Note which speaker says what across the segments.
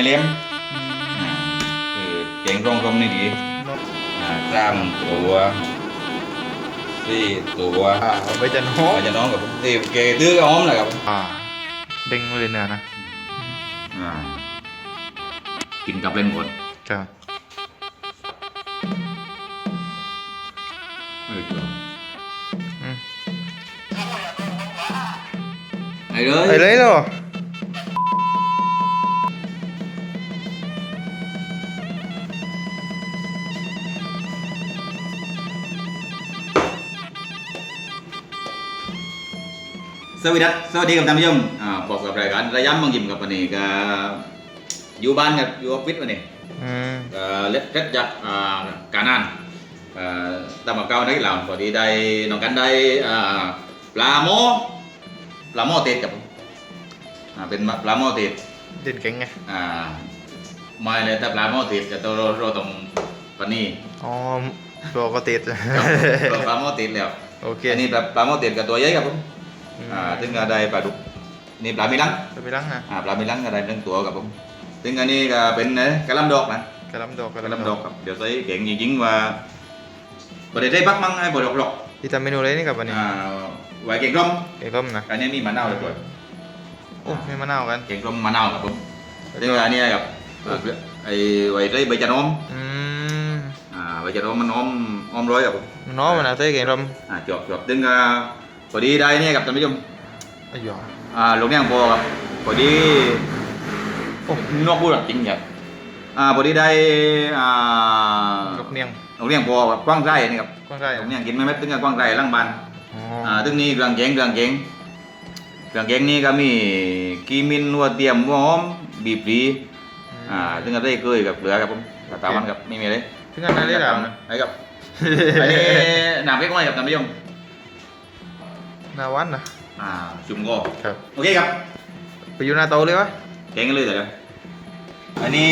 Speaker 1: ไม่เลี้ยมอ่าคือเก่งร่องร่มนี่ดีอ่ากล้ามตัวสี่ตัว
Speaker 2: อ่าเอาไปจะน้อง
Speaker 1: อาจจะน้องกับที่เกตื้อกับอ้อมแหละครับ
Speaker 2: อ่าเด้งเลยเนี่ยนะ
Speaker 1: อ่ากินกับเล่นหมด
Speaker 2: จ้ะ
Speaker 1: เออจ้ะ
Speaker 2: อืม
Speaker 1: ไอ้เลย
Speaker 2: ไปเลยเหรอ
Speaker 1: สวัสดีครับสวัสดีครับท่านผู้ชมอ่าพบกับรายการระยำบางยิมกับวันนี้ก็อยู่บ้านครับอยู่ออฟฟิศวันนี้
Speaker 2: อืม
Speaker 1: ก็เล็ดเล็ดจากอ่าการงานอ่าตามมาเก้าได้แล้วพอดีได้น้องกันได้อ่าปลาหม้อปลาหม้อเต็ดกับผมอ่าเป็นปลาหม้อเต็ด
Speaker 2: เด่นเก่งไง
Speaker 1: อ่าไม่เลยแต่ปลาหม้อเต็ดจะต้องเราเราต้องปานนี้
Speaker 2: อ๋อตัวก็ติด
Speaker 1: เราปลาหม้อเต็ดแล้ว
Speaker 2: โอเค
Speaker 1: อันนี้ปลาปลาหม้อเต็ดกับตัวใหญ่ครับผม
Speaker 2: อืม
Speaker 1: อ่าซึ่งก็ได้ปลาดุกนี่ปลามิลัง
Speaker 2: ไปล้างนะ
Speaker 1: อ่าปลามิลังก็ได้หนึ่งตัวครับผมซึ่งอันนี้ก็เป็นเอ่อกระลำดอกนะ
Speaker 2: กระลำดอก
Speaker 1: กระลำดอกครับเดี๋ยวใส่เก่งจริงๆว่าประเดี๋ยวได้ปักมั้งไอ้บดอกหรอก
Speaker 2: ที่ทำเมนูอะไรนี่กับวันนี้
Speaker 1: อ่าไว้เก่งร่ม
Speaker 2: เก่งต้มนะ
Speaker 1: อันนี้มีมะนาวเลยด้วย
Speaker 2: โอ้มีมะนาวกัน
Speaker 1: เก่งร่มมะนาวครับผมซึ่งอันนี้ครับเอ่อไอ้ไว้ได้ใบจะน้อม
Speaker 2: อืม
Speaker 1: อ่าใบจะน้อมมันน้อมอ้อมร้อยครับผม
Speaker 2: มันน้องมันนะเต้เก่งต้ม
Speaker 1: อ่าจบจบซึ่งอ่า พอดีได้เนี่ยครับท่านผู้ชม
Speaker 2: อ้ยหยอ
Speaker 1: อ่าลงเนี่ยพอครับพอดีโอ้นอกพูดแบบจริงจังอ่าพอดีได้อ่า
Speaker 2: ลูกเนียง
Speaker 1: ลงเนี่ยพอแบบกว้างไส้นี่ครับ
Speaker 2: กว้างไส้
Speaker 1: ลงเนี่ยกินไม่เม็ดตึงกับกว้างไส้ล่างบาน
Speaker 2: อ๋อ
Speaker 1: อ่าตึงนี้เครื่องแกงเครื่องแกงเครื่องแกงนี่ก็มีกีมินหัวเทียมหัวหอมบีบรีอ่าตึงก็ได้เกยกับเหลือครับผมกับตามันครับไม่มีเลย
Speaker 2: ถึงอันนั้นได้หรอ
Speaker 1: ไอ้ครับอันนี้หนามเล็กน้อยครับท่านผู้ชม
Speaker 2: นาวันนะ
Speaker 1: อ่าจุ่มก็
Speaker 2: ครับ
Speaker 1: โอเคครับ
Speaker 2: ไปอยู่หน้าโตะเลยวะ
Speaker 1: แกงกันเลยเดี๋ยวนะอันนี้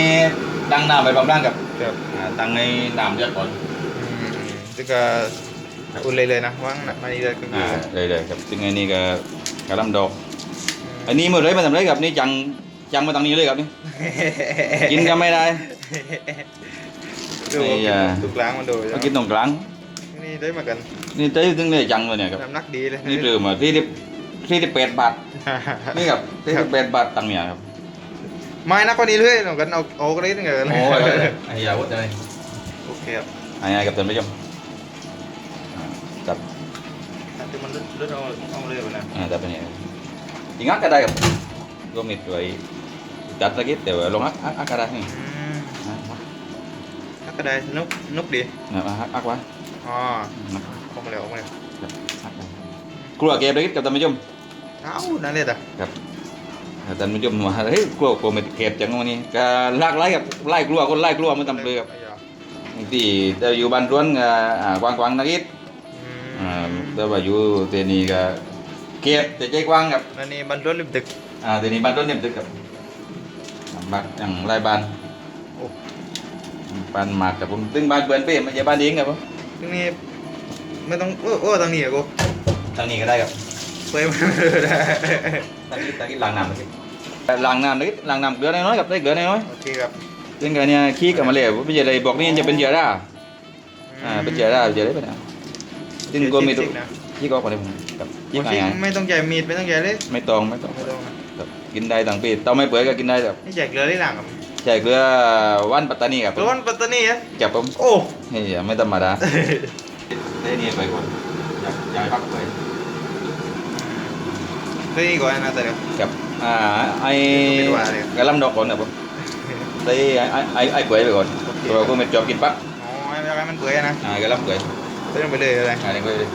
Speaker 1: ตั้งน้ำไปบำร่างกับ
Speaker 2: ครับ
Speaker 1: อ่าตั้งในน้ำเดือดก่อน
Speaker 2: อืมซึ่งก็อุ่นเลยเลยนะว่างนะมานี่เลยก็คือ
Speaker 1: อ่าเลยเลยครับซึ่งอันนี้ก็กระลำดอก อันนี้เมื่อไรมาทำไรครับนี่จังจังมาตั้งนี้เลยครับนี่ กินก็ไม่ได้
Speaker 2: ดู
Speaker 1: ไอ้ยา
Speaker 2: ถูกล้างมันดู
Speaker 1: มากินตรงกลาง
Speaker 2: นี่ได้มากัน
Speaker 1: นี่ใจถึงเนี่ยจังเลยเนี่ยครับ
Speaker 2: น้ำหนักดีเลย
Speaker 1: นี่เปลือมาที่ที่ที่ที่แปดบาทนี่ครับที่ที่แปดบาทตังค์เนี่ยครับ
Speaker 2: ไม่นักกว่านี้เลยหนูกันเอาเอากระดิ่งกัน
Speaker 1: โอ้ยไอ้ยาวัดเลย
Speaker 2: โอเคครับ
Speaker 1: ไอ้ยากับท่านผู้ชมอ่าจับ
Speaker 2: แต่มันเลือดเอาเอาเลยไปนะ
Speaker 1: อ่าจับไปเนี่ยยิงอักก็ได้ครับรวมมิดไว้จัดตะกี้แต่ว่าลงอักอักอักก็ได้นี่
Speaker 2: อืม
Speaker 1: อ่า
Speaker 2: นักก็ได้นุกนุกดี
Speaker 1: อ่าอักอักไว้
Speaker 2: อ๋อ
Speaker 1: นะ
Speaker 2: ออกมาเลยออกมาเลย
Speaker 1: ครับอักไว้กลัวเก็บตะกี้กับท่านผู้ชม
Speaker 2: เอ้านั่นเลยอะ
Speaker 1: ครับท่านผู้ชมว่าเฮ้ยกลัวกลัวไม่เก็บจังวันนี้ก็ลากไล่กับไล่กลัวคนไล่กลัวมันทำเลยครับที่เราอยู่บ้านร้วนก็อ่ากว้างกวางนักอิด
Speaker 2: อ่า
Speaker 1: แต่ว่าอยู่เทนี่ก็เก็บแต่ใจกว้างครับ
Speaker 2: นั่นนี่บ้านรรลุริมตึก
Speaker 1: อ่าเทนี่บ้านร้วนเนี่ยตึกครับบ้านอย่างไรบ้าน
Speaker 2: โอ้
Speaker 1: บ้านหมากกับผมตึงบ้านเปื่อนเป้ไม่ใช่บ้านเองครับผม
Speaker 2: ตรงนี้ไม่ต้องโอ้โอ้ทางนี้อะกู
Speaker 1: ทางนี้ก็ได้ครับ
Speaker 2: เปิดมาเลยนะ
Speaker 1: ทางนี้ทางนี้ล้างน้ำเลยล้างน้ำนิดล้างน้ำเกลือน้อยๆครับได้เกลือน้อย
Speaker 2: โอเคครับ
Speaker 1: ๆซึ่งกันเนี่ยขี้กับมาเลยไม่ใช่อะไรบอกนี่จะเป็นเชื้อราอ่าเป็นเชื้อราเชื้ออะไรไปนะซึ่งก็ไม่
Speaker 2: จ
Speaker 1: ต้อ
Speaker 2: ริ
Speaker 1: ง
Speaker 2: งๆนะ
Speaker 1: ขี้ก็คนนี้ผมครับยี่
Speaker 2: บาง
Speaker 1: ห้
Speaker 2: ที
Speaker 1: อ
Speaker 2: ไม่ต้องใหญ่มีดไม่ต้องใหญ่เลย
Speaker 1: ไม่ต้องไม่ต้อง
Speaker 2: ไม่ต้องนะ
Speaker 1: ครับกินได้ทั้งปีเต้าไม่เปื่อยก็กินได้ครับ
Speaker 2: นี่แจกเกลือได้หลังครับ
Speaker 1: ใช่เกลือวันปัตตานีครับผม
Speaker 2: ร้อนปัตตานีอะ
Speaker 1: จับผม
Speaker 2: โอ้
Speaker 1: เฮ้ยไม่ธรรมดา ได้นี่ไปคนอยากอยากพักไป
Speaker 2: เคยก่อนนะแต่เดี๋ยว
Speaker 1: กับอ่าไอ้
Speaker 2: ไม่ว่าเลย
Speaker 1: กระลำดอกก่อนครับผมได้ไอ้ไอ้ไอ้เปื่อยไปก่อน
Speaker 2: โอเค
Speaker 1: ตัวก็ไม่จอบกินปั๊บ
Speaker 2: อ๋อไม่เป็นไรมันเปื่อยนะ
Speaker 1: อ่ากระลำเปื่อย
Speaker 2: เติมไปเลยอะไร
Speaker 1: อ่านี่ก็เลย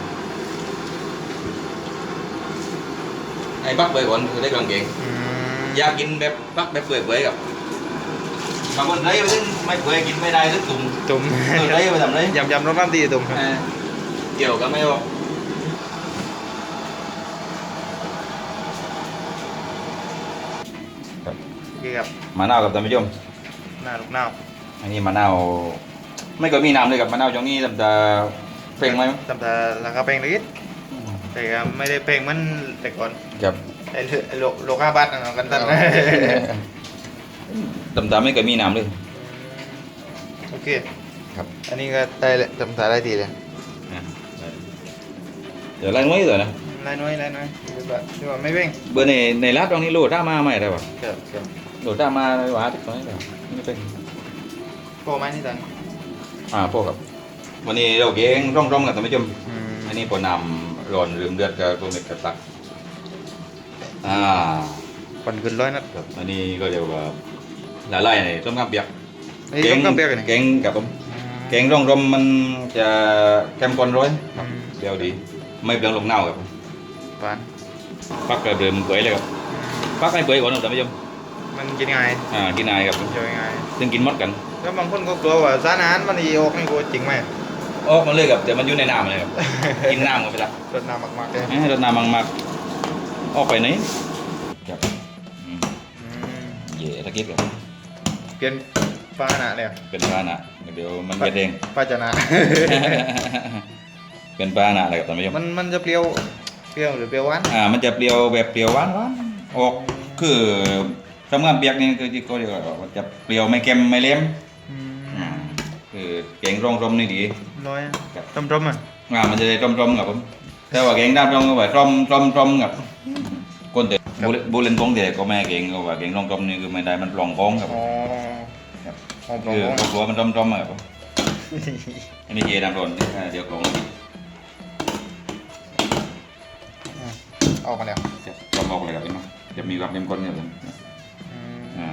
Speaker 1: ไอ้ปักเปื่อยก่อนคือได้กลางเก่ง
Speaker 2: อืม
Speaker 1: อยากกินแบบปักแบบเปื่อยเปื่อยกับ บางคนได้ซึ่งไม่เปื่อยกินไม่ได้ซึ่งตุ่ม
Speaker 2: ตุ่ม
Speaker 1: เออได้ไปทำไร
Speaker 2: ยำยำรสน้ำตีตุ่มครับ
Speaker 1: เออเกี่ยวกันไหมวะ
Speaker 2: โอเคครับ
Speaker 1: มะนาวกับท่านผู้ชม
Speaker 2: หน้าลูกหน้า
Speaker 1: อันนี้มะนาวไม่ก็มีน้ำเลยกับมะนาวจงนี้แต่จะเปล่งไหม
Speaker 2: ตำแต่ราคาแพงเล็กแต่ก็ไม่ได้แพงเหมันแต่ก่อน
Speaker 1: ครับ
Speaker 2: ไอ้โลโลกาบัตนะกันตัน
Speaker 1: เอตำตามไม่เคยมีน้ำเลย
Speaker 2: โอเค
Speaker 1: ครับ
Speaker 2: อันนี้ก็ได้เลยทำสายได้ทีเลย
Speaker 1: อะเดี๋ยวไล่น้อยตัวนะ
Speaker 2: ไล่น้อยไล่น้อยเดี๋ยวแบบเดี๋ยวแบบไม่เร่ง
Speaker 1: เบอร์ในในร้านตรงนี้โหลดด้ามาใหม่ได้ป่ะ
Speaker 2: ครับครับ
Speaker 1: โหลดด้ามาเลยหวาติดตรงนี้ได้ไม่เป็น
Speaker 2: พอไหมนี่ตัน
Speaker 1: อ่าพวกครับ วันนี้เราเก่งร่องร่องๆกับท่านผู้ชม
Speaker 2: อืม
Speaker 1: อันนี้พอนำร้อนลืมเดือดกับตัวเม็ดกระตัก อ่า
Speaker 2: ปันขึ้นร้อยนัด
Speaker 1: ครับ อันนี้ก็เรียกว่า ละลายในต้มกำเปียก
Speaker 2: ไอ้ยต้องกำเปียกนี่
Speaker 1: แกงกับผมแกงร่องร่มมันจะเข้มข้นร้อย
Speaker 2: อืม
Speaker 1: เปรี้ยวดี ไม่เปลืองลงเน่าครับผม
Speaker 2: ปาน
Speaker 1: ปักกระเดิมเปื่อยเลยครับปักให้เปื่อยก่อนนะท่านผู้ชม
Speaker 2: มันกินง่าย
Speaker 1: อ่ากินนายครับผม
Speaker 2: ย่อยง่าย
Speaker 1: ซึ่งกินหมดกัน
Speaker 2: แล้วบางคนก็กลัวว่าสารอาหารมันอีออกนี่กูจริงไหม
Speaker 1: ออกมาเลยครับแต่มันอยู่ในน้ำเลยครับกินน้ำกันไปละ
Speaker 2: รดน้ำมากๆเลย
Speaker 1: ให้รดน้ำมากๆออกไปไหนครับอืม
Speaker 2: อืม
Speaker 1: เย่ตะกี้ครับ
Speaker 2: เปลี่ยนปลาหนาเลยอะ
Speaker 1: เป็นปลาหนะเดี๋ยวมันเป็นเอง
Speaker 2: ปลาจะหนา
Speaker 1: เป็นปลาหนะอะไรครับท่านผู้ชม
Speaker 2: มันมันจะเปรี้ยวเปรี้ยวหรือเปรี้ยวหวาน
Speaker 1: อ่ามันจะเปรี้ยวแบบเปรี้ยวหวานหวานออกคือทำงานเปียกนี่คือที่เขาเรียกว่ามันจะเปรี้ยวไม่เค็มไม่เล็ม
Speaker 2: อืม
Speaker 1: อ่าคือแกงร่องรมนี่ดี
Speaker 2: ร้อย
Speaker 1: ครับ
Speaker 2: ต้มต้มๆอะ
Speaker 1: อ่ามันจะได้ร่มรมกับผมแต่ว่าแกงด้านร่องก็ว่าร่มร่มร่มกับคนแต่บุเรบุเรนพงเด็กก็ไม่ให้แกงก็ว่าแกงร่องรมนี่คือไม่ได้มันปลองพองครับ
Speaker 2: อ๋อ
Speaker 1: ครับ
Speaker 2: หอมร้อ
Speaker 1: คือนครอบครัวมันร่มรมครับผมอันนี้เจน้ำร้อนนี่อ่าเดี๋ยวของ
Speaker 2: ออกมาแล้ว
Speaker 1: จะร่มออกเลยครับเห็นไหมจะมีความเข้มข้นเนี่ยผม
Speaker 2: อืม
Speaker 1: อ่า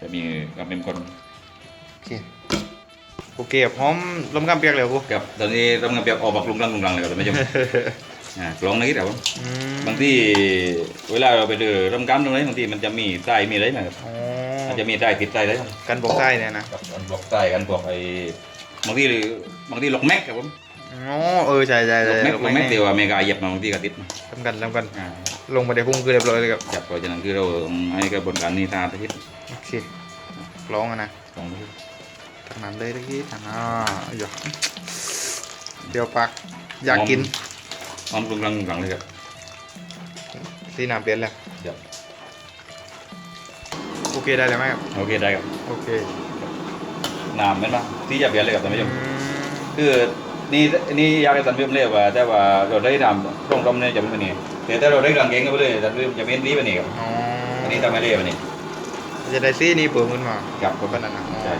Speaker 1: จะมีความเข้มข้น
Speaker 2: โอเคโอเคครับหอมลมกำเปียกแล้วกู
Speaker 1: ครับตอนนี้ร่มกันเปียกออกมาปรุงรังปรุงรังเลยครับท่านผู้ชมอ่ากลองนิดครับผม
Speaker 2: อืม
Speaker 1: บางที่เวลาเราไปเดินร่มกำตรงนี้บางทีมันจะมีไส้มีอะไรนะครับ
Speaker 2: อ๋อ
Speaker 1: มันจะมีไส้ติดไส้เลยครับ
Speaker 2: กันบอกไส้เนี่ยนะ
Speaker 1: กับกันบอกไส้กันบอกไอ้บางทีหรือบางทีหลอกแม็กครับผม
Speaker 2: อ๋อเออใช่ใช่
Speaker 1: หล
Speaker 2: ใช่
Speaker 1: อกแม็กหลอกแม็ก
Speaker 2: นี่
Speaker 1: เดียวอเมริกาเหยียบมาบางทีก็ติดมา
Speaker 2: ทำกันทำกัน
Speaker 1: อ่า
Speaker 2: ลงมาในพุ่งคือเรียบร้อยเลยครับ
Speaker 1: จับเพราะฉะนั้นคือเราให้กระบวนการนี้ทาทิศ
Speaker 2: โอเคร้องอะนะ
Speaker 1: ของที่
Speaker 2: ทางนั้นเลยตะกี้ทางอ่าอย่าเดี๋ยวปากอยากกิน
Speaker 1: หอมปรุงรังปรุงรังเลยครับ
Speaker 2: ที่น้ำเปลี่ยนแล้ว
Speaker 1: เดี๋ยว
Speaker 2: โอเคได้เลยไหมครับ
Speaker 1: โอเคได้ครับ
Speaker 2: โอเค
Speaker 1: น้ำเห็นปะที่จะเปลี่ยนเลยครับท่านผู้ชม
Speaker 2: อืม
Speaker 1: คือนี่นี่อยากให้ท่านผู้ชมเรียกว่า แต่ว่าเราได้ทำตรงตรงเนี่ยจะไม่เป็นนี่แต่ถ้าเราได้กางเกงก็ไปเลยท่านผู้ชมจะเป็นดีไปนี่ครับ
Speaker 2: อ๋อ
Speaker 1: อันนี้ทำไม่เรียบไปนี่
Speaker 2: จะได้ซี่นี่เปิดขึ้นมา
Speaker 1: ครับผม
Speaker 2: ขนาดนั้นอ๋อ
Speaker 1: ใช่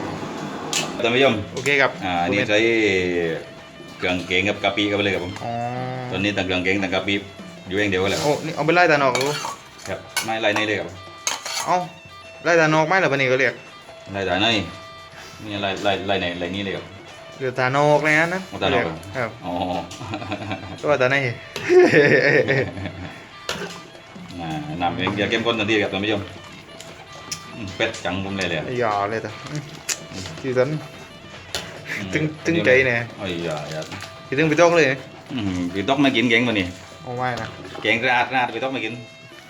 Speaker 1: ท่านผู้ชม
Speaker 2: โอเคครับ
Speaker 1: อ่าอันนี้ใช้เครื่องเกงกับกะปิก็ไปเลยครับผม
Speaker 2: อ๋อ
Speaker 1: ตอนนี้ต่างเครื่องเกงต่างกะปิอยู่เองเดียวกันแหละ
Speaker 2: โอ้นี่เอาไปไล่ตาหนอกดู
Speaker 1: ครับไม่ไล่ในเลยครับ
Speaker 2: เอา ไล่ตาหนอกไหมเหรอปะนี่ก็เรียก
Speaker 1: ไล่แต่ในนี่ไล่ไล่ไล่ในไล่นี่เลยครับ
Speaker 2: หรือตาหนอกเลยนะนะ
Speaker 1: เอาตาหนอกเหรอ
Speaker 2: ครับ
Speaker 1: อ๋อ
Speaker 2: ตัวตาไหน
Speaker 1: อ่านำเองอย่าเข้มข้นทันทีครับท่านผู้ชมอืมเป็ดจังผมเลยเลยอะ
Speaker 2: อย่าเลยตาที่ตันตึงตึงใจเนี่ย
Speaker 1: โอ้ยอย่าอย่า
Speaker 2: ที่ตึงไปต้องเลย
Speaker 1: อืมพี่ต๊อกไม่กินแกงมานี่
Speaker 2: เอาไว้นะ
Speaker 1: แกงราดราดพี่ต๊อกไม่กิน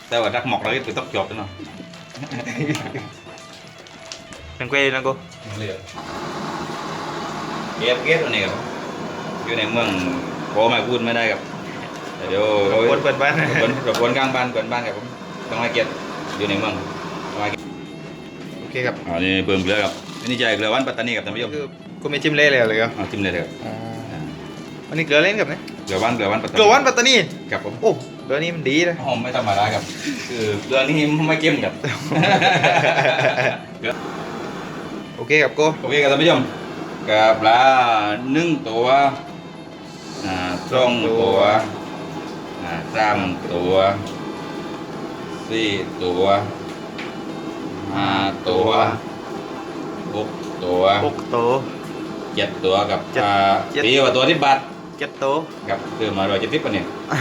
Speaker 1: แต่ว่ารักหมอกเราพี่ต๊อกจบแล้วเนาะ
Speaker 2: นังเกยนังกู
Speaker 1: เรียเก็บเก็บอันนี้ครับอยู่ในเมืองโอไม่พูดไม่ได้ครับแต่เดี๋ยวเรา
Speaker 2: คนเปิดบ้าน
Speaker 1: รบกวนรบกวนกลางบ้านเปิดบ้านครับผมต้องให้เกียรติอยู่ในเมืองต้องให้เกียรติ
Speaker 2: โอเคครับ
Speaker 1: อันนี้เพิ่มเกลือครับอันนี้ใจเกลือวันปัตตานีครับท่านผู้ชม
Speaker 2: คือกูไม่จิ้มเล่เลยเลยครับ
Speaker 1: เอาจิ้มเลยเลยครับ
Speaker 2: อ๋ออันนี้เกลือเล่นกับเนี่ย
Speaker 1: เกลือวันเกลือวันปัตตานี
Speaker 2: เกลือวันปัตตานี
Speaker 1: ครับผม
Speaker 2: โอ้ เกลือนี่มันดีเลย
Speaker 1: หอมไม่ธรรมดาครับ คือเกลือนี่ไม่เค็มครับเกลือ
Speaker 2: โอเคครับกู
Speaker 1: โอเคครับท่านผู้ชมกับปลาหนึ่งตัวอ่าสองตัวอ่าสามตัวสี่ตัวห้าตัวหกตัว
Speaker 2: หกโต
Speaker 1: เจ็ดตัวกับ
Speaker 2: เจ็ด
Speaker 1: อ่า
Speaker 2: เจ็ด
Speaker 1: ตีว่าตัวที่บาท
Speaker 2: เจ็ดโต
Speaker 1: ครับคือมาเราจะทิปกันเนี่ย อ่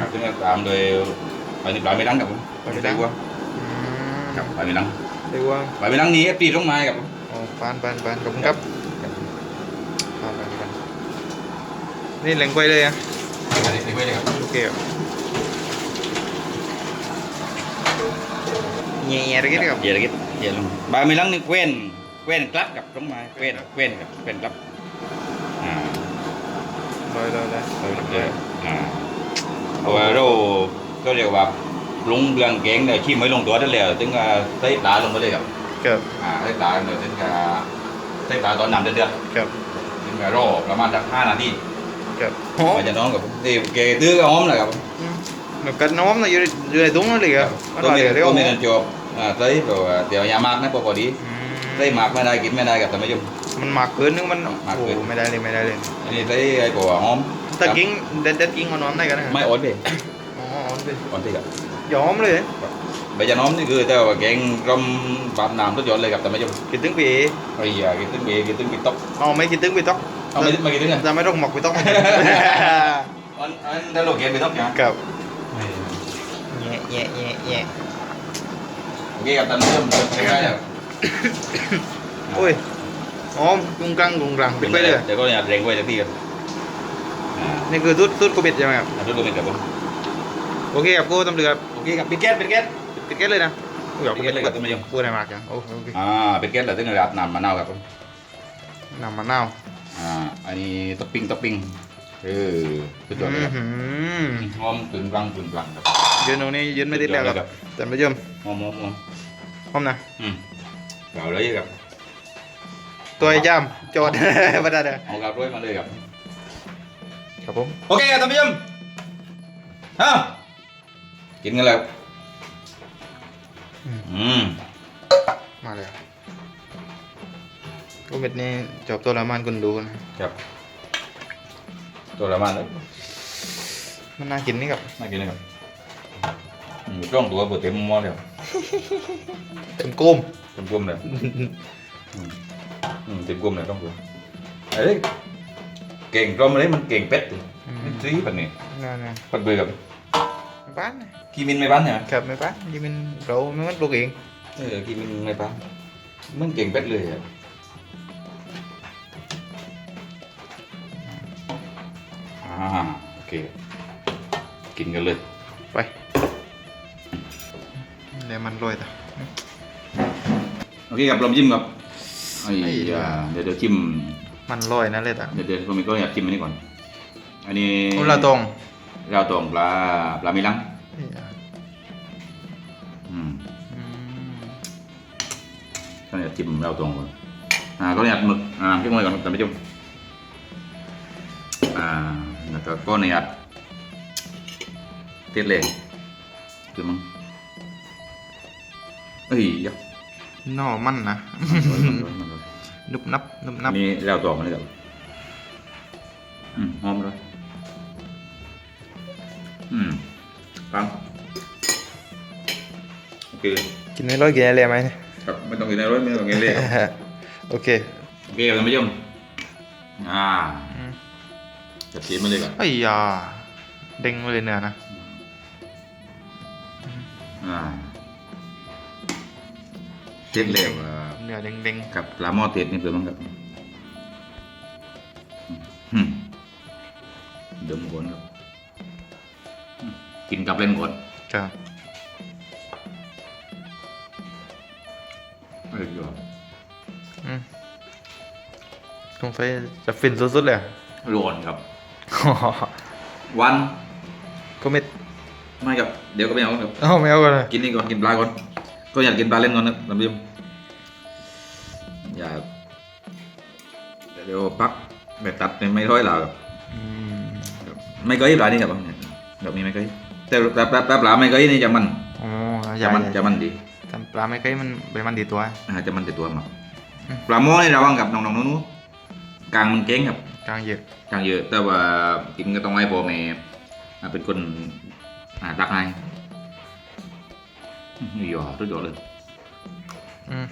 Speaker 1: าซึ่งตามโดยปลาที่ปลาไม่ดังครับผม
Speaker 2: ปลาไม่ดัง
Speaker 1: ว่า
Speaker 2: อืม
Speaker 1: ครับปลาไม่ดัง
Speaker 2: เรียกว่า
Speaker 1: ปลาไม่ดังนี้ปีตรงไม้ครับผม
Speaker 2: อ๋อปานปานปานขอบคุณครับปานปานปานนี่แหล่งไว้เลยอะ
Speaker 1: อันนี้ติดไว้เลยครับ
Speaker 2: โอเคครับแง่ๆตะกี้ครับ
Speaker 1: เยอะเลยเยอะลงปลาไม่ดังนี่เว้นเว้นกลับกับตรงไม้เว้นเว้นครับเว้นกลับอ่า
Speaker 2: ลอยลอยลอย
Speaker 1: เราเจออ่า เพราะว่าเราก็เรียกว่าปรุงเรื่องแกงเนี่ยชิมไม่ลงตัวได้แล้วถึงอ่าใส่ปลาลงไปเลยครับ
Speaker 2: อครับ
Speaker 1: อ่าใส่ปลาเดือดถึงกับใส่ปลาตอนน้ำเดือด
Speaker 2: ครับ
Speaker 1: ๆถึงกับรอประมาณสักห้านาที
Speaker 2: ครับหอม
Speaker 1: มันจะน้องกับนี่เกตื้อก็หอมเลยครับ
Speaker 2: อืมแบบกันน้อมนะอยู่ในอยู่ในตุ้งนั่นเลยครับมัน
Speaker 1: ตัว
Speaker 2: ว่า
Speaker 1: นี้
Speaker 2: เดี๋ยวเรียก
Speaker 1: ตัว
Speaker 2: ว่า
Speaker 1: นี้นั่นจบอ่าใส่ตัวเดี๋ยวยามากนะพอดี
Speaker 2: อืม
Speaker 1: ใส่มากไม่ได้กินไม่ได้กับท่านผู้ชม
Speaker 2: มันหมักเกินนึงมัน
Speaker 1: หมัก
Speaker 2: โอ้
Speaker 1: เกิน
Speaker 2: ไม่ได้เลยไม่ได้เลย
Speaker 1: อันนี้ใส่ไอ้ตัวหอม
Speaker 2: แต่กิ้งเด็ดเด็ดกิ้งเอาน้อมได้กันนะ
Speaker 1: ไม่อ่อนเลย
Speaker 2: อ๋ออ่อนไป
Speaker 1: อ่อนที่กับ
Speaker 2: ยอมเลย
Speaker 1: ใบจะน้อมนี่คือแต่ว่าแกงรมปาบน้ำทุกยอดเลยกับท่านผู้ชม
Speaker 2: กินตึ้งปีเอ
Speaker 1: ไอ้ยากิ นตึ้งเบกินตึ้งปิดต๊อก
Speaker 2: เอาไม่กินตึ้งปีต๊อก
Speaker 1: เอาไม่ไม่กินตึ้งอะ
Speaker 2: จะไม่ต้องหมกปีต๊อก
Speaker 1: อันอันถ้าเราเกนปิดต๊อกใช่ไหม
Speaker 2: กับแย่แย่แย่แย่
Speaker 1: โอเคกับท่านผู้ชมใช่ไหมเนี่ย
Speaker 2: โอ้ยหอมกุ้งกลางกุ้งกลางปิดไปเลย
Speaker 1: เดี๋ยวก็เนี่ยเร่งไว้จากที่กันอ่า
Speaker 2: นี่คือตุ๊ดตุ๊ดโควิดใช่ไหมครับ
Speaker 1: อ่าทุกคนเป็นกับผม
Speaker 2: โอเคครับกูตำเรือ
Speaker 1: โอเคครับปิดแก๊สปิดแก๊ส
Speaker 2: ปิดแก๊สเลยนะกูอยาก
Speaker 1: ปิดแก๊สเลยครับท่านผู้ชม
Speaker 2: พูดอะไรมากจังโอ้โอเค
Speaker 1: อ่าปิดแก๊สแล้วถึงจะอาบน้ำมะนาวครับผม
Speaker 2: น้ำมะนาว
Speaker 1: อ่าอันนี้ท็อปปิ้งท็อปปิ้งเออสุดยอดเลยครับ
Speaker 2: อื้อหือ
Speaker 1: หอมกึ่งกลางกึ่งกลางครับ
Speaker 2: ยืนตรงนี้ยืนไม่ติดแล้วครับท่านผู้ชม
Speaker 1: หอมหอมหอม
Speaker 2: หอมนะ
Speaker 1: อืมเอาเลยครับ
Speaker 2: ตัวไอ้จ้ำโจดมาได้เลย
Speaker 1: เอากระร้อยมาเลยครับ
Speaker 2: ครับผม
Speaker 1: โอเคครับท่านผู้ชมฮะกินกันแล้ว
Speaker 2: อืม
Speaker 1: อืม
Speaker 2: มาเลยกูเม็ดนี้จบตัวละมันคุณดูนะครับ
Speaker 1: ตัวละมันเลย
Speaker 2: มันน่ากินนี่ครับ
Speaker 1: น่ากินเลยครับอืมกล้องตัวเปิดเต็มหม้อเลย
Speaker 2: เต็มกุ้ม
Speaker 1: เต็มกลมเลยอืมอืมเต็มกลมเลยกล้องตัวเอ้ย เก่งกลมเลยมันเก่งเป็ดดิมันซีปันนี่
Speaker 2: นั่นนะ
Speaker 1: ปันเบื่อกับ
Speaker 2: ไม่บ้านนะ
Speaker 1: กีมินไม่บ้านเนี่ย
Speaker 2: ครับไม่บ้านยี่มันเราไม่มันปลูกเอง
Speaker 1: เออกีมินไม่บ้านมันเก่งเป็ดเลยอะอ่าโอเค กินกันเลย
Speaker 2: ไปเลยวมันโรยต่อ
Speaker 1: โอเคครับเราจิ้มครับไอ้
Speaker 2: ไอ้
Speaker 1: ยาเดี๋ยวเดี๋ยวจิ้ม
Speaker 2: มันโรยนะเลยต่อ
Speaker 1: เดี๋ยวเดี๋ยวผมก็อยากจิ้มอันนี้ก่อน อันนี้
Speaker 2: อุลาตรง
Speaker 1: เราตรงปลาปลามิลัง
Speaker 2: เอ้ยอะ
Speaker 1: อืม
Speaker 2: อืม
Speaker 1: ก็อยากจิ้มเราตรงก่อนอ่าก็อยากหมึกอ่าพี่มวยก่อนท่านผู้ชมอ่าแล้วก็ก็อยากเทศเลยคือมั้งเอ้ยยักษ์
Speaker 2: หน่อมันนะ นุบนับนุบนับ
Speaker 1: นี่เราตรงมาเลยครับอืมหอมเลยอืมฟังโอเค
Speaker 2: กินไม่ร้อยกินอะไรไหมเนี่ย
Speaker 1: ครับไม่ต้องกินในรถไม่ต้องกินเลยครับ
Speaker 2: โอเค
Speaker 1: โอเคครับท่านผู้ชมอ่า
Speaker 2: อืม
Speaker 1: จัดทีมมาเลยก่อน
Speaker 2: ไอ้ยาเด้งมาเลยเนื้อนะ
Speaker 1: อ่าเท็ดเลยว่า
Speaker 2: เนื้อเด้งเด้ง
Speaker 1: กับปลาหม้อเท็ดนี่เป็นมั้งครับอืมดมก่อนครับอืมกินกับเล่นก่อน
Speaker 2: ๆครับ
Speaker 1: เอ้ยยอด
Speaker 2: อืมสงสัยจะฟินสุดๆเลยอะ
Speaker 1: ร้อนครับ วัน
Speaker 2: ก็ไม่
Speaker 1: ไม่ครับเดี๋ยวก็ไม่เอาครับ
Speaker 2: เอ้าไม่เอากันเลย
Speaker 1: กินนี่ก่อนกินปลาก่อนก็อยากกินปลาเล่นก่อนนะท่านผู้ชม ปักแบบตัดเนี่ยไม่ร้อยหรอกครับ
Speaker 2: อืม
Speaker 1: ไม่เคยปลานี่ครับแบบนี้ไม่เคยแต่ปลาปลาปลาปลาไม่เคยนี่จะมัน
Speaker 2: อ๋ออ
Speaker 1: จะ
Speaker 2: ย่า
Speaker 1: มัน
Speaker 2: อย่า
Speaker 1: จะมันดี
Speaker 2: ทำปลาไม่เคยมันเป็นมันดีตัว
Speaker 1: อ่าจะมันติดตัวมา
Speaker 2: อืม
Speaker 1: ปลาหม้อนี่ระวังกับน้องๆนู้นๆกลางมันเก่งครับ
Speaker 2: กลางเยอะ
Speaker 1: กลางเยอะแต่ว่ากินก็ต้องให้พ่อแม่อ่าเป็นคนอ่าตักให้นี่หยอดทุกหยอดเลย
Speaker 2: อืม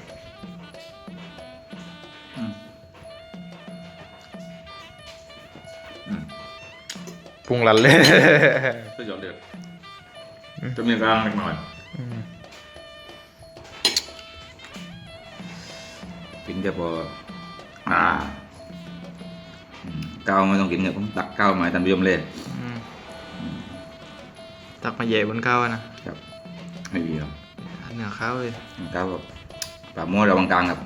Speaker 2: ปรุงหลันเลย
Speaker 1: ทุกหยอดเลย
Speaker 2: อืม
Speaker 1: จะมีกลางเล็กหน่อย
Speaker 2: อืม
Speaker 1: กินแค่พออ่าอืมก้าวไม่ต้องกินเนี่ยผมตักก้าวมาให้ท่านผู้ชมเล่น
Speaker 2: อืมตักมาแย่บนข้าวอะนะครับ
Speaker 1: ให้ดีครับ
Speaker 2: เนื้อข้าวเลย
Speaker 1: ก้าวแบบปลาหม้อระวังกลางครับ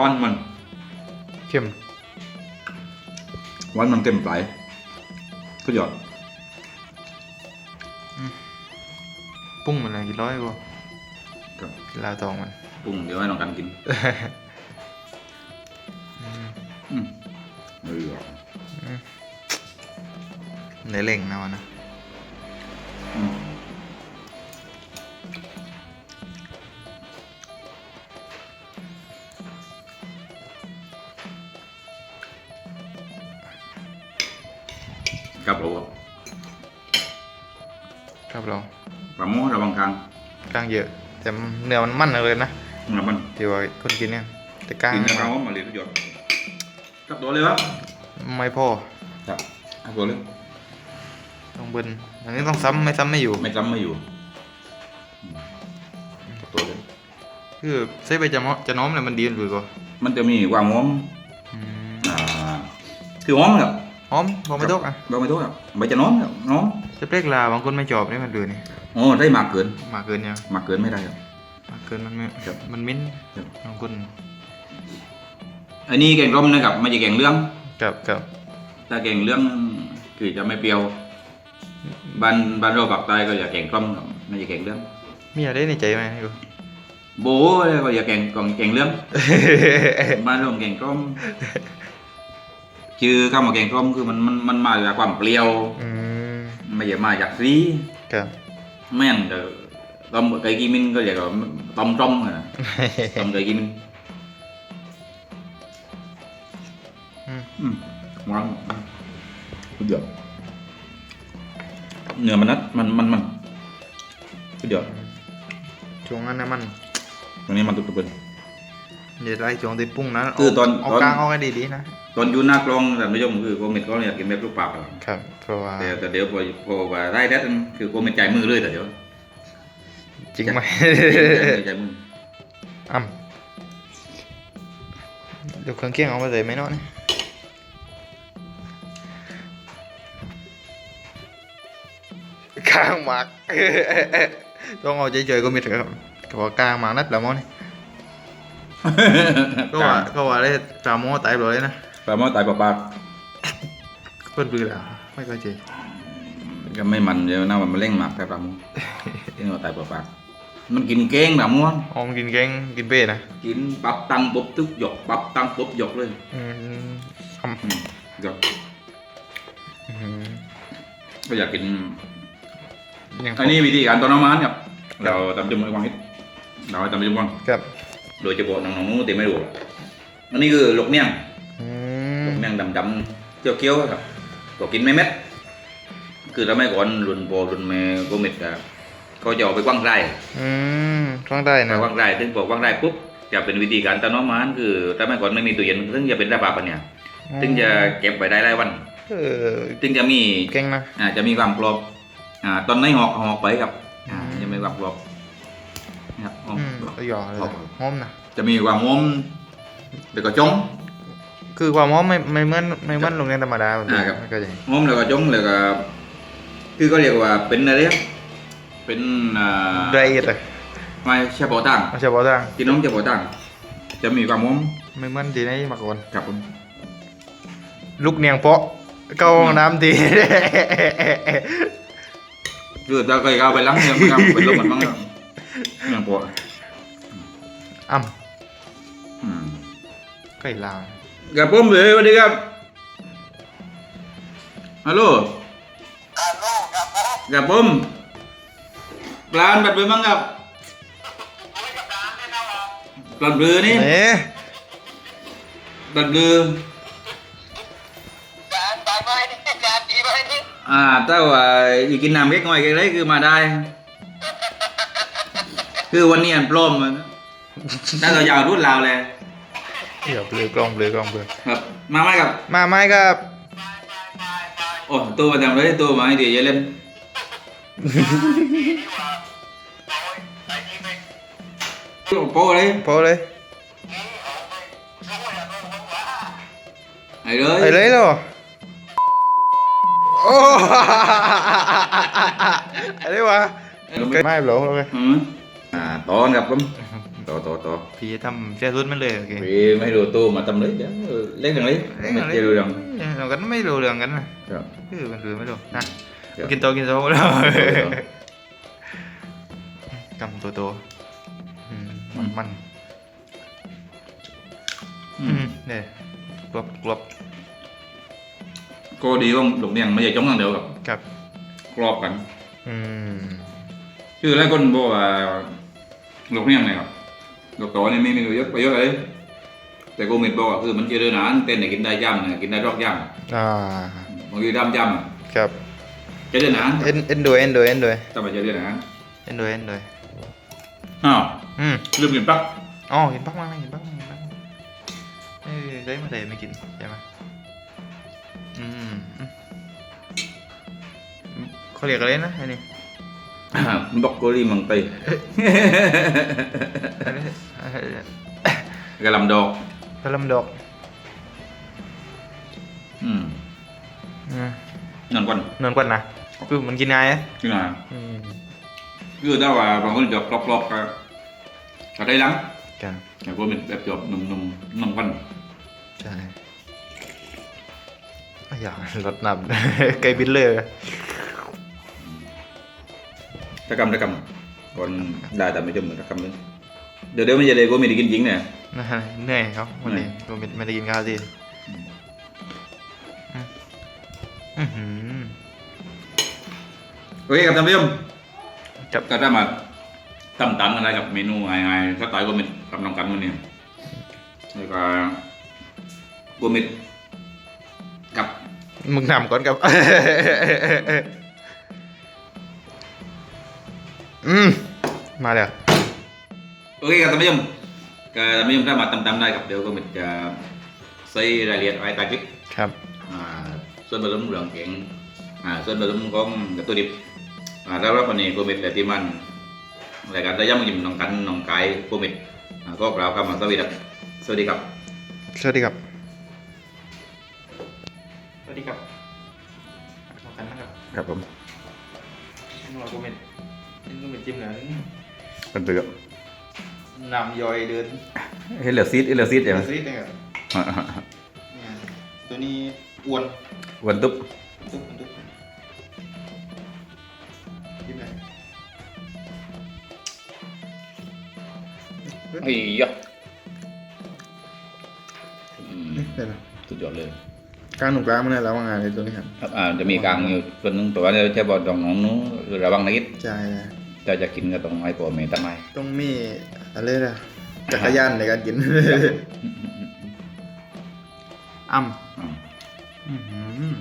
Speaker 1: ว่านมัน
Speaker 2: เค็ม
Speaker 1: ว่านมันเต็มไปก็หยอด
Speaker 2: ปุ้งมันอะไรกี่ร้อย
Speaker 1: บ่กิ
Speaker 2: ลาวตองมัน
Speaker 1: ปรุงเดี๋ยวให้น้องกันกิน
Speaker 2: อืม
Speaker 1: เออ
Speaker 2: ในเร่งนะวะนะ แต่เนื้อมันมันเลยนะ
Speaker 1: นะมัน
Speaker 2: ที่ว่าคนกินเนี่ยแต่กลาง
Speaker 1: กินนะครับมาเลยทุกหยดครับตัวเลยวะ
Speaker 2: ไม่พอ
Speaker 1: ครับเอาตัวเลย
Speaker 2: ต้องเบิ้ลอันนี้ต้องซ้ำไม่ซ้ำไม่อยู่
Speaker 1: ไม่จำไม่อยู่อืมตัวเลย
Speaker 2: คือใช้ไปจะมอจะน้อมเลยมันดีหรือก็
Speaker 1: มันจะมีความหอม
Speaker 2: อืม
Speaker 1: อ่าคือหอมครับ
Speaker 2: หอมบอกไม่ตกอะ
Speaker 1: เราไม่โทษครับใบจะน้อมครับน้อม
Speaker 2: จะเปรกลาบางคนไม่ชอบนี่มันดูนี่
Speaker 1: โอ้ได้มากเกิน
Speaker 2: มากเกินเนี่ย
Speaker 1: มากเกินไม่ได้ครับ
Speaker 2: มากเกินมันไม่
Speaker 1: ครับ
Speaker 2: มันมิ้น
Speaker 1: ครับ
Speaker 2: บางคน
Speaker 1: อันนี้แกงร่มนะครับไม่ใช่แกงเรื่อง
Speaker 2: กับกับ
Speaker 1: ถ้าแกงเรื่องคือจะไม่เปรี้ยวบ้านบ้านเราปากใต้ก็จะแกงร่มครับไม่ใช่แกงเรื่อง
Speaker 2: มีอะไรในใจไหมอยู่
Speaker 1: โบก็จะแกงก่อนแกงเรื่อง บ้านเราแกงร่มชื่อคำว่าแกงร่มคือมันมันมันมาจากความเปรี้ยว
Speaker 2: อืม
Speaker 1: ไม่ใช่มาจากสี
Speaker 2: กับ
Speaker 1: แม่นแต่ต้มไก่กีมินก็เรียกว่าต้มต้มอะนะต้มไก่กีมิน
Speaker 2: อืม
Speaker 1: อืมหวานสุดยอดเนื้อมันนัดมันมันมันสุดยอด
Speaker 2: ช่วงนั้นนะมัน
Speaker 1: ตรงนี้มันตุกตุกเป็น
Speaker 2: เดี๋ยวไล่ช่วงที่ปรุ้งนะ
Speaker 1: คือตอน
Speaker 2: เอา
Speaker 1: ตอน
Speaker 2: กลางเอาให้ดีๆนะ
Speaker 1: ตอนอยู่หน้ากลองท่านผู้ชมคือโกเม็ดก็อยากกินแบบลูกปากอะ
Speaker 2: ครับ เพราะว่า
Speaker 1: แต่แต่เดี๋ยวพอพอว่าได้แดดนั้นคือโกเม็ดใจายมือเลยแต่เดี๋ยว
Speaker 2: จริงไหม
Speaker 1: ใจายมือ
Speaker 2: อ่ำเดี๋ยวเครื่องเคียงเอามาใส่ไหมเนาะนี่กลางหมากต้องเอาใจๆก็มีเถอะครับก็ว่ากลางหมากนัดแล้วมั้งนี่ก็ว่าก็ว่าได้ตามมอตายเลยนะ
Speaker 1: ป ลาหม้อตายปลาปาก
Speaker 2: เพิ่นปืนแล้วไม่เข้าใจ
Speaker 1: ก็ไม่มันเดี๋ยวน่ามันเร่งหมักแต่ปลาหม้อที่ว่าตายปลาปากมันกินเก้งปลาหม้อ
Speaker 2: ออมกินแกงกินเป้นะ
Speaker 1: กินปับตังปุ๊บตึกหยกปับตังปุ๊บหยกเลย
Speaker 2: อืมท
Speaker 1: อืมหยกำ
Speaker 2: อืม
Speaker 1: ก็อยากกิน
Speaker 2: ยัง
Speaker 1: อันนี้วิธีการต้นน้ำมันครับ เราทำจมูกวางนิดเราทำจมูกวาง
Speaker 2: ครับ
Speaker 1: โดยเฉพาะน้องๆนู้นตีไม่รู้อันนี้คือลูกเมี่ยง
Speaker 2: อื
Speaker 1: ลู
Speaker 2: ม
Speaker 1: กเมี่ยงดำๆเคี้ยวๆครับก็กินไม่เม็ด คือทำไมก่อนรุ่นโบรุ่นแม่โกเม็ดอะเขาจะเอาไปกว้างไร่
Speaker 2: อืมฟังได้
Speaker 1: ไป
Speaker 2: นะ
Speaker 1: กว้างไร่ถึงบอกกว้างไร่ปุ๊บจะเป็นวิธีการต้นน้ำมันคือทำไมก่อนไม่มีตู้เย็นถึงจะเป็นระบาดปะเนี่ยถึงจะเก็บไว้ได้หลายวัน
Speaker 2: เออ
Speaker 1: ถึงจะมี
Speaker 2: เก่งนะ
Speaker 1: อ่าจะมีความกรอบอ่าตอนในหอกหอกไปครับอ่า
Speaker 2: อืม
Speaker 1: จะมีความกรอบนะครับหอก
Speaker 2: อืมก็หยอกเลย
Speaker 1: ครับ
Speaker 2: หอมนะ
Speaker 1: จะมีความหอมแล้วก็จ้อง
Speaker 2: คือความหอมไม่ไม่เหมือนไม่เหมือนโรงเรียนธรรมดาแบบนี้
Speaker 1: อ่าครับ
Speaker 2: ไม่เข้าใจ
Speaker 1: หอมแล้วก็จ้องแล้วก็คือก็เรียกว่าเป็นอะไรอะเป็นอ่า
Speaker 2: ละเอียดเลย
Speaker 1: ไม่เฉพาะทาง
Speaker 2: เอาเฉพาะทาง
Speaker 1: กินน้องเฉพาะทางจะมีความหอม
Speaker 2: ไม่เหมือนที่ไหนมาก่อน
Speaker 1: ครับผม
Speaker 2: ลูกเนียงเปาะเข้าห้องน้ำที
Speaker 1: คือถ้าเคยเอาไปล้างเนี่ยมันก็เป็นลมมันบ้างครับเนี่ยพอ
Speaker 2: อ่
Speaker 1: อืมำ
Speaker 2: ไก่ลาว
Speaker 1: กับผมเลยสวัสดีครับฮัลโหลกับผมปลานบัดเบือมั้งครับปลานเบือนี่
Speaker 2: เอ๊ะ
Speaker 1: ปลานเบือ
Speaker 3: Dạ, tại mai đi, dạ chị mai đi.
Speaker 1: อ่าถ้าว่าอีกกินน้ำเล็กน้อยก็ได้คือมาได้ คือวันนี้อันปลอมอะนะถ้าเราอยากรุ่นราวเลย
Speaker 2: เดี๋ยวเปลือกล้องเปลือกล้องเปลือก
Speaker 1: ครับมาไหมครับ
Speaker 2: มาไหมครับ
Speaker 1: โอ้ตัวมาทำเลยตัวมาให้เดี๋ยวจะเล่นโป้เลย
Speaker 2: พอเลย
Speaker 1: ไอ้เลย
Speaker 2: ไปเลยเหรอโอ้ อะไรวะไม่หรอกโอเค
Speaker 1: อืมอ่าตอนครับผม ต่อต่อต่อ
Speaker 2: พี่ทำเสียรุ่นมันเลยโอเค
Speaker 1: พี่ไม่รู้ตัวมาทำเลยเดี๋ยวเล่นกันเลยไม่เจอรู้เรื่อง
Speaker 2: เรากันไม่รู้เรื่องกันนะครับคือมันคือไม่รู้นะ
Speaker 1: ครับ
Speaker 2: กินโตกินโตแล้วกำตัวโตอืมมันมัน
Speaker 1: อื
Speaker 2: อื
Speaker 1: ม
Speaker 2: มเนี่ยกรอบกรอบ
Speaker 1: ก็ดีว่าหลงเนียงไม่ใช่จ้องทางเดียวกับ
Speaker 2: ครับ
Speaker 1: กรอบกัน
Speaker 2: อืม
Speaker 1: คือหลายคนบอกว่าหลงเนียงเนี่ยครับดอ กตอนี่ไม่มีประโยชน์ประโยชน์อะไรแต่กูมิดบอกว่าคือมันเจริญอาหารเต้นเนี่ยกินได้ย่ำเนี่ยกินได้รอกย่ำ
Speaker 2: อ่า
Speaker 1: บางทีดำย่ำ
Speaker 2: ครับ
Speaker 1: เจริญอาหาร
Speaker 2: เอ็นเอ็นโดยเอ็นโดยเอ็นโดย
Speaker 1: แต่ไมเจริญอาหาร
Speaker 2: เอ็นโดยเอ็นโดย
Speaker 1: อ้าว
Speaker 2: อืม
Speaker 1: ลืมกินปั๊ก
Speaker 2: อ๋อกินปักมากินปักมากินปักมาเอ้ยได้มาได้ไม่กินใช่ไหมอืมอืมเขาเรียกอะไรนะไอ้นี่
Speaker 1: บล็อกโคลีมังตี
Speaker 2: อะไรอะไร
Speaker 1: กระหลำดอก
Speaker 2: พลัมดอก
Speaker 1: อืม
Speaker 2: อืม
Speaker 1: นั่นก่อน
Speaker 2: นอนกวนนะคือมันกินง่ายอะ
Speaker 1: คือไง
Speaker 2: อืม
Speaker 1: คือถ้าว่าบางคนจะกรอบๆก็ก็ได้หลัง
Speaker 2: ครับ
Speaker 1: แต่ว่าเป็นแบบจบนุ่มๆนุ่มกัน
Speaker 2: ใช่อ้าวอย่ารถนำไกลบินเลย
Speaker 1: ตะกำตะกำก่อนได้แต่ไม่จมตะ กำนึงเดี๋ยวเดี๋ยวไม่จะเลยก็ไม่ได้กินจริงเนี่ย
Speaker 2: นะฮะเหนื่อยครับวันนี้ก็ไม่ไม่ได้กินข้าวสิอือหือ
Speaker 1: โอเคครับท่านผู้ชม
Speaker 2: ครับ
Speaker 1: ก็ถ้ามาตั้มตันอะไรกับเมนูง่ายๆสไตล์ก็มีกับน้องกันมันเนี่ยแล้วก็กูมิดกับ
Speaker 2: มึงนำก่อนครับ อืมมาแล้ว
Speaker 1: โอเคครับท่านผู้ชมก็ท่านผู้ชมถ้ามาตั้มตันได้ครับเดี๋ยวก็มิดจะใส่รายละเอียดไว้ใต้คลิป
Speaker 2: ครับ
Speaker 1: อ่าส่วนผสมเรื่องเก่งอ่าส่วนผสมของกระตุ้ดิบอ่าแล้วรับวันนี้โคมิดและที่มันรายการระยะมันยิมน้องกันน้องไก่โคมิดอ่าก็กล่าวคำว่าสวัสดีครับสวัสดีครับ
Speaker 2: สวัสดีครับ สวัสดีครับขอกันนะครับ
Speaker 1: ครับผม
Speaker 2: เราก็เป็นนี่ ก็เป็นจิ้มแล้ว
Speaker 1: เป็นเปลือก
Speaker 2: นำย่อยเดิน
Speaker 1: เฮลเลอร์ซีดเฮลเลอร์ซีดอย่าง
Speaker 2: ซีดนะครับเนี่ยตัวนี้อ้วน
Speaker 1: วันตุ๊บ
Speaker 2: ตุ๊บตุ๊บจิ้มไหน
Speaker 1: ไอ้ยะอืม
Speaker 2: เดี๋ยวนะ
Speaker 1: สุดยอดเลย
Speaker 2: กลางหนุ่มกลางมันเนี่ยระวังงานในตัวนี้ครับ
Speaker 1: ครับอ่าจะมีกลางอยู่ส่วนหนึงแต่ว่าจะบอกตรงน้องนู้นระวังนิด
Speaker 2: ใช่
Speaker 1: จะจะกินก็ต้องไอ้ตัวเมตาไม้
Speaker 2: ต้องมีอะไรนะจักรยานในการกินอ้ำ
Speaker 1: อ่า
Speaker 2: อื้อหือ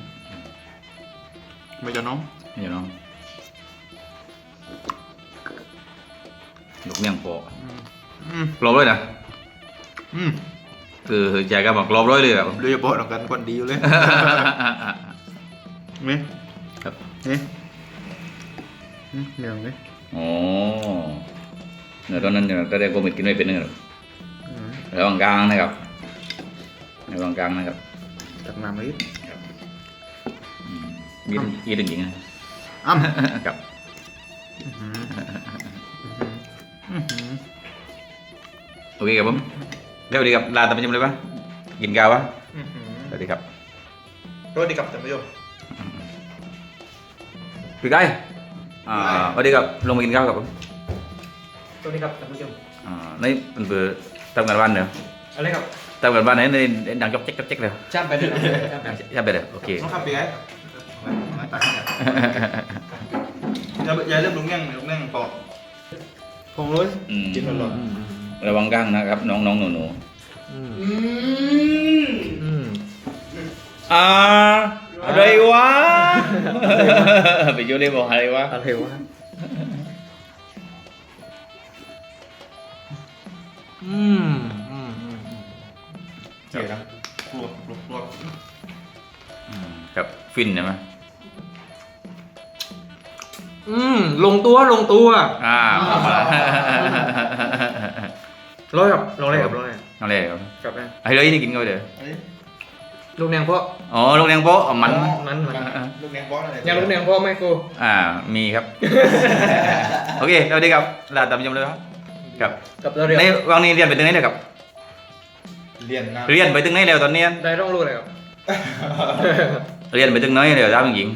Speaker 2: ไม่จะน้อง
Speaker 1: นี่น้องลูกเลี้ยงโปะ
Speaker 2: อืม
Speaker 1: กรอบเลยนะ
Speaker 2: อืม
Speaker 1: คือแจกกันบอกกรอบเลยเลยครับ
Speaker 2: โดยเฉพาะน้องกันคนดีอยู่เลยนี่
Speaker 1: ครับ
Speaker 2: นี่อืมเดี๋ยวนี่
Speaker 1: อ๋อเดี๋ยวตอนนั้นเนี่ยตอนแรกโควิดกินไม่เป็นนะครับ
Speaker 2: อืม
Speaker 1: ระวังกลางนะครับระวังกลางนะครับ
Speaker 2: ตักน้ำเลย
Speaker 1: อืมมีถึงมีถึงจริงนะ
Speaker 2: อ้ำ
Speaker 1: ครับ
Speaker 2: อื้อหืออื้อหือ
Speaker 1: โอเคครับผมเดี๋ยวดีครับลาตามไปชมเลยปะกินข้าวปะ
Speaker 2: อื้อหือ
Speaker 1: สวัสดีครับ
Speaker 2: สวัสดีครับท่านผู้ชม
Speaker 1: พี่ไก่ อ่าสวัสดีครับลงมากินข้าวกับผม
Speaker 2: สวัสดีครับท่านผู้ชม
Speaker 1: อ่านี่มันเปิดทำงานบ้านเนอะ
Speaker 2: อะไรครับ
Speaker 1: ทำงานบ้านไหนในดังจอกเจ๊กจอกเจ๊กเลย
Speaker 2: จ้ามไปเลยจ้ามไป
Speaker 1: ใช่ไปเลยโอเค
Speaker 2: น้องขับไปไงมาตักเนี่ยอย่าอย่าเริ่มลุงแง่งลุงแง่งพอคงรู้
Speaker 1: อืม
Speaker 2: กินตลอด
Speaker 1: ระวังกลางนะครับ น้องน้องหนูหนู
Speaker 2: อืม
Speaker 1: อ่าอะไรวะ ไปยูเลยบอกอะไรวะ
Speaker 2: อะไรวะอืมอืมอืมเจ๋งนะกลัวกลัวกลัว
Speaker 1: อืมกับฟินใช่ไหม
Speaker 4: อืมลงตัวลงตัว
Speaker 1: อ่าเอามา
Speaker 4: ร้อยครับลงเลยครับลงเลย
Speaker 1: เอาเลยครับ
Speaker 4: กลับไป
Speaker 1: ไอ้เลยนี่กินกันไปเด้อ
Speaker 4: ลูกแนงพ่อ
Speaker 1: อ๋อลูกเลี้ยงโป๊ะอ๋อมัน
Speaker 4: มันมัน
Speaker 2: ลูกเลี้ยงบอสอะไร
Speaker 4: อยากรู้แนวพ่อไหมครู
Speaker 1: อ่ามีครับ โอเคสวัสดีครับลาตามผู้ชมเลยครับครับ
Speaker 4: กับเราเรียน
Speaker 1: ในวันนี้เรียนไปตึงไหนแล้วครับ
Speaker 2: เรียนนะ
Speaker 1: เรียนไปตึงไหนแล้วตอนนี้
Speaker 4: ได้ร้องรู้เลยครับ
Speaker 1: เรียนไปตึงไหนแล้วครับหญิง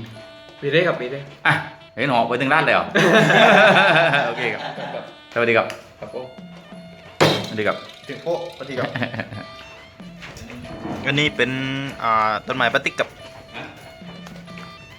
Speaker 4: ปีได้ครับปีได้
Speaker 1: อะเห็นหอกไปตึงลาดเลยเหรอโอเคครับ สวัสดีครับ
Speaker 4: ครับโอ้
Speaker 1: สวัสดีครับ
Speaker 2: ถึงโป๊ะสวัสดีครับ อันนี้เป็นต้นไม้ปฏิกับ